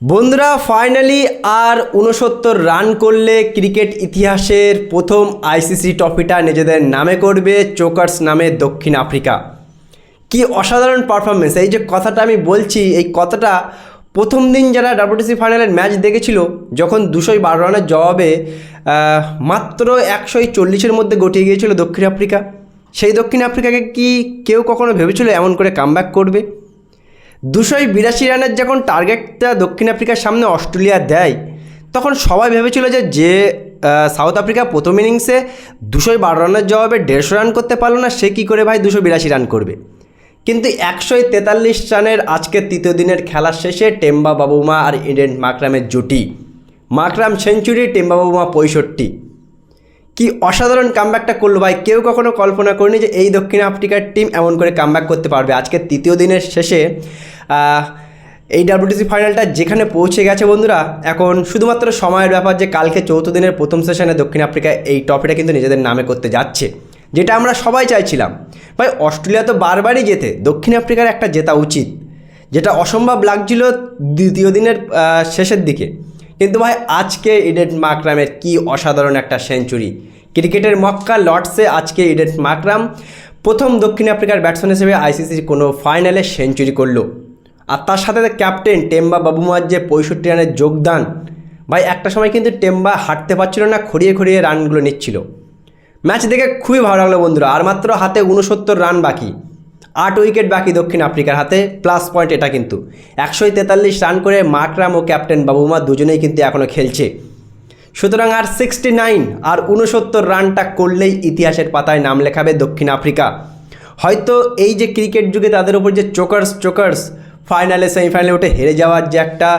বন্ধুরা ফাইনালি আর উনসত্তর রান করলে ক্রিকেট ইতিহাসের প্রথম আইসিসি ট্রফিটা নিজেদের নামে করবে চোকার্স নামে দক্ষিণ আফ্রিকা। কি অসাধারণ পারফরমেন্স এই যে কথাটা আমি বলছি, এই কথাটা প্রথম দিন যারা ডাব্লিউটিসি ফাইনালের ম্যাচ দেখেছিল, যখন দুশোই বারো রানের জবাবে মাত্র একশোই চল্লিশের মধ্যে গটিয়ে গিয়েছিল দক্ষিণ আফ্রিকা। সেই দক্ষিণ আফ্রিকাকে কি কেউ কখনো ভেবেছিল এমন করে কামব্যাক করবে? দুশোই বিরাশি রানের যখন টার্গেটটা দক্ষিণ আফ্রিকার সামনে অস্ট্রেলিয়া দেয়, তখন সবাই ভেবেছিল যে যে সাউথ আফ্রিকা প্রথম ইনিংসে দুশোই বারো রানের জবাবে দেড়শো রান করতে পারল না, সে কী করে ভাই দুশো বিরাশি রান করবে? কিন্তু একশোই তেতাল্লিশ রানের আজকের তৃতীয় দিনের খেলার শেষে টেম্বা বাবুমা আর ইডেন মাকরামের জুটি। মাকরাম সেঞ্চুরি, টেম্বা বাবুমা পঁয়ষট্টি। কি অসাধারণ কামব্যাকটা করল ভাই? কেউ কখনো কল্পনা করেনি যে এই দক্ষিণ আফ্রিকার টিম এমন করে কামব্যাক করতে পারবে। আজকের তৃতীয় দিনের শেষে এই ডাব্লিউটিসি ফাইনালটা যেখানে পৌঁছে গেছে বন্ধুরা, এখন শুধুমাত্র সময়ের ব্যাপার যে কালকে চৌথ দিনের প্রথম সেশনে দক্ষিণ আফ্রিকা এই ট্রফিটা কিন্তু নিজেদের নামে করতে যাচ্ছে, যেটা আমরা সবাই চাইছিলাম। ভাই, অস্ট্রেলিয়া তো বারবারই যেতে দক্ষিণ আফ্রিকার একটা জেতা উচিত, যেটা অসম্ভব লাগছিল দ্বিতীয় দিনের শেষের দিকে। কিন্তু ভাই, আজকে ইডেন মাকরামের কি অসাধারণ একটা সেঞ্চুরি। ক্রিকেটের মক্কা লর্ডসে আজকে ইডেন মাকরাম প্রথম দক্ষিণ আফ্রিকার ব্যাটসম্যান হিসেবে আইসিসির কোনো ফাইনালে সেঞ্চুরি করল। আর তার সাথে ক্যাপ্টেন টেম্বা বাবুমার যে পঁয়ষট্টি রানের যোগদান। ভাই, একটা সময় কিন্তু টেম্বা হাঁটতে পারছিল না, খড়িয়ে খড়িয়ে রানগুলো নিচ্ছিল। ম্যাচ দেখে খুবই ভালো লাগল বন্ধুরা, আর মাত্র হাতে উনসত্তর রান বাকি। আট উইকেট বাকি দক্ষিণ আফ্রিকার হাতে, প্লাস পয়েন্ট এটা কিন্তু। একশো তেতাল্লিশ রান করে মাকরাম ও ক্যাপ্টেন বাবুমা দুজনেই কিন্তু এখনও খেলছে। সুতরাং আর সিক্সটি নাইন আর উনসত্তর রানটা করলেই ইতিহাসের পাতায় নাম লেখাবে দক্ষিণ আফ্রিকা। হয়তো এই যে ক্রিকেট যুগে তাদের উপর যে চোকার্স চোকার্স, ফাইনালে, সেমিফাইনালে উঠে হেরে যাওয়ার যে একটা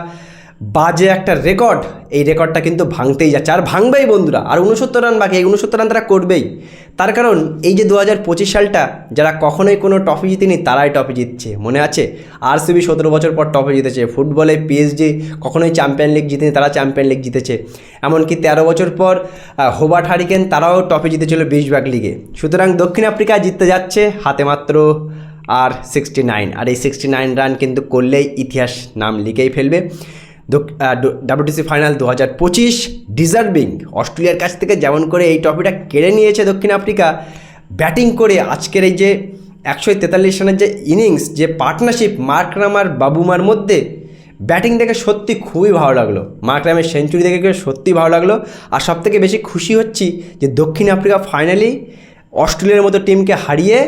বাজে একটা রেকর্ড। এই রেকর্ডটা কিন্তু ভাঙতেই যাচ্ছে। আর ভাঙবেই বন্ধুরা। আর উনসত্তর রান বাকি। এই উনসত্তর রান তারা করবেই। তার কারণ এই যে দু হাজার পঁচিশ সালটা, যারা কখনোই কোনো ট্রফি জিতেনি, তারাই ট্রফি জিতছে। মনে আছে? আরসিবি সতেরো বছর পর ট্রফি জিতেছে। ফুটবলে পিএসজি কখনোই চ্যাম্পিয়ন লিগ জিতেনি, তারা চ্যাম্পিয়ন লিগ জিতেছে। এমনকি তেরো বছর পর হোবার্ট হারিকেন তারাও ট্রফি জিতেছিল বিশবাগ লিগে। সুতরাং দক্ষিণ আফ্রিকা জিততে যাচ্ছে হাতে মাত্র আর সিক্সটি নাইন। আর এই সিক্সটি নাইন রান কিন্তু করলেই ইতিহাস নাম লিখেই ফেলবে। ডাব্লিউটিসি ফাইনাল দু হাজার পঁচিশ ডিজার্ভিং অস্ট্রেলিয়ার কাছ থেকে যেমন করে এই ট্রফিটা কেড়ে নিয়েছে দক্ষিণ আফ্রিকা, ব্যাটিং করে আজকের এই যে একশো তেতাল্লিশ রানের যে ইনিংস যে পার্টনারশিপ মার্করাম আর বাবুমার মধ্যে, ব্যাটিং দেখে সত্যি খুবই ভালো লাগল। মার্করামের সেঞ্চুরি দেখে সত্যি ভালো লাগল। আর সবথেকে বেশি খুশি হচ্ছি যে দক্ষিণ আফ্রিকা ফাইনালি অস্ট্রেলিয়ার মতো টিমকে হারিয়ে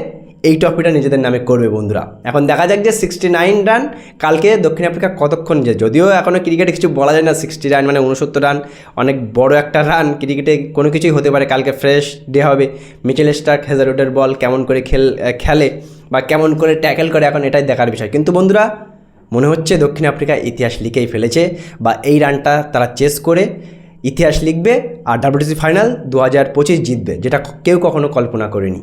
এই ট্রফিটা নিজেদের নামে করবে বন্ধুরা। এখন দেখা যাক যে সিক্সটি নাইন রান কালকে দক্ষিণ আফ্রিকা কতক্ষণ যে, যদিও এখনও ক্রিকেটে কিছু বলা যায় না সিক্সটি রান মানে উনসত্তর রান অনেক বড় একটা রান ক্রিকেটে কোনো কিছুই হতে পারে, কালকে ফ্রেশ ডে হবে। মিচেল স্টার্ক হেজারউডের বল কেমন করে খেল খেলে বা কেমন করে ট্যাকেল করে, এখন এটাই দেখার বিষয়। কিন্তু বন্ধুরা, মনে হচ্ছে দক্ষিণ আফ্রিকা ইতিহাস লিখেই ফেলেছে বা এই রানটা তারা চেস করে ইতিহাস লিখবে আর ডাব্লিউটিসি ফাইনাল দু হাজার পঁচিশ জিতবে, যেটা কেউ কখনো কল্পনা করেনি।